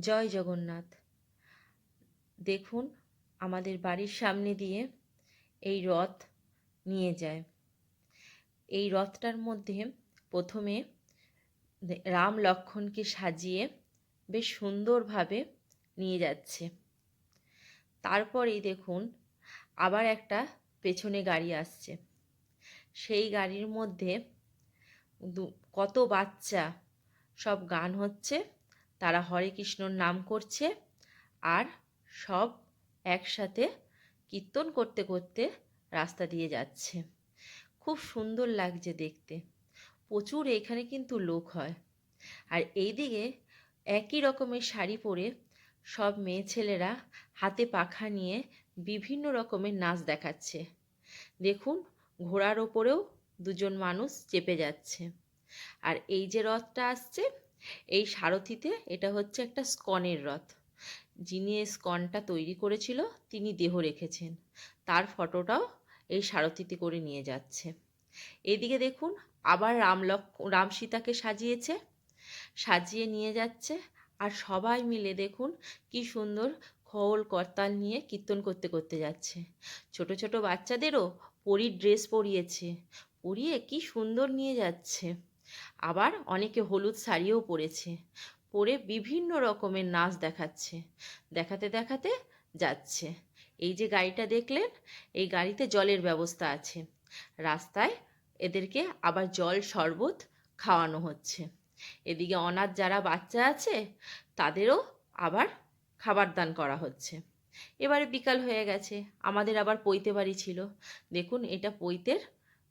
জয় জগন্নাথ। দেখুন, আমাদের বাড়ির সামনে দিয়ে এই রথ নিয়ে যায়। এই রথটার মধ্যে প্রথমে রাম লক্ষণকে সাজিয়ে বেশ সুন্দরভাবে নিয়ে যাচ্ছে। তারপরেই দেখুন, আবার একটা পেছনে গাড়ি আসছে। সেই গাড়ির মধ্যে কত বাচ্চা সব গান হচ্ছে। তারা হরে কৃষ্ণর নাম করছে আর সব একসাথে কীর্তন করতে করতে রাস্তা দিয়ে যাচ্ছে। খুব সুন্দর লাগছে দেখতে। প্রচুর এখানে কিন্তু লোক হয়। আর এইদিকে একই রকমের শাড়ি পরে সব মেয়ে ছেলেরা হাতে পাখা নিয়ে বিভিন্ন রকমের নাচ দেখাচ্ছে। দেখুন, ঘোড়ার ওপরেও দুজন মানুষ চেপে যাচ্ছে। আর এই যে রথটা আসছে এই সারথিতে এটা হচ্ছে একটা স্কনের রথ। যিনি এই স্কনটা তৈরি করেছিল, তিনি দেহ রেখেছেন। তার ফটোটাও এই সারথিতে করে নিয়ে যাচ্ছে। এদিকে দেখুন, আবার রাম লক্ষ, রাম সীতাকে সাজিয়েছে, সাজিয়ে নিয়ে যাচ্ছে। আর সবাই মিলে দেখুন, কি সুন্দর খোল করতাল নিয়ে কীর্তন করতে করতে যাচ্ছে। ছোট ছোট বাচ্চাদেরও পরীর ড্রেস পরিয়েছে। পরিয়ে কি সুন্দর নিয়ে যাচ্ছে। আবার অনেকে হলুদ শাড়িও পরেছে। পরে বিভিন্ন রকমের নাচ দেখাচ্ছে। দেখাতে দেখাতে যাচ্ছে। এই যে গাড়িটা দেখলেন, এই গাড়িতে জলের ব্যবস্থা আছে। রাস্তায় এদেরকে আবার জল শরবত খাওয়ানো হচ্ছে। এদিকে অনাথ যারা বাচ্চা আছে, তাদেরও আবার খাবার দান করা হচ্ছে। এবারে বিকাল হয়ে গেছে, আমাদের আবার পৈতে বাড়ি ছিল। দেখুন, এটা পৈতের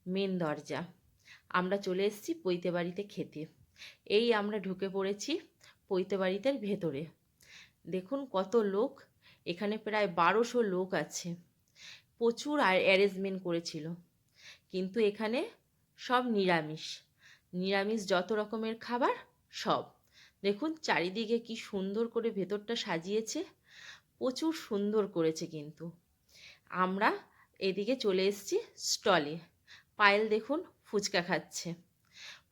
মেন দরজা। আমরা চলে এসেছি পৈতে বাড়িতে খেতে। এই আমরা ঢুকে পড়েছি পৈতে বাড়িতে ভেতরে। দেখুন কত লোক, এখানে প্রায় বারোশো লোক আছে। প্রচুর অ্যারেঞ্জমেন্ট করেছিল। কিন্তু এখানে সব নিরামিষ। নিরামিষ যত রকমের খাবার, সব। দেখুন চারিদিকে কি সুন্দর করে ভেতরটা সাজিয়েছে। প্রচুর সুন্দর করেছে কিন্তু। আমরা এদিকে চলে এসেছি স্টলে। পায়েল দেখুন ফুচকা খাচ্ছে।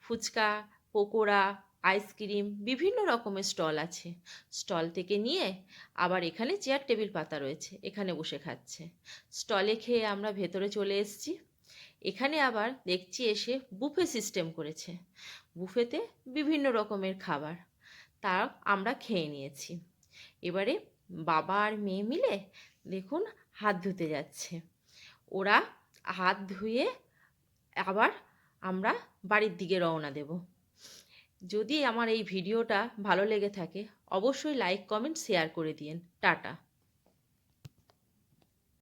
ফুচকা, পকোড়া, আইসক্রিম, বিভিন্ন রকমের স্টল আছে। স্টল থেকে নিয়ে আবার এখানে চেয়ার, টেবিল, পাতা রয়েছে। এখানে বসে খাচ্ছে। স্টলে খেয়ে আমরা ভেতরে চলে এসেছি। এখানে আবার দেখছি এসে বুফে সিস্টেম করেছে। বুফেতে বিভিন্ন রকমের খাবার। তা আমরা খেয়ে নিয়েছি। এবারে বাবা আর মেয়ে মিলে দেখুন হাত ধুতে যাচ্ছে। ওরা হাত ধুয়ে আবার আমরা বাড়ির দিকে রওনা দেব। যদি আমার এই ভিডিওটা ভালো লেগে থাকে, অবশ্যই লাইক কমেন্ট শেয়ার করে দিয়েন। টাটা।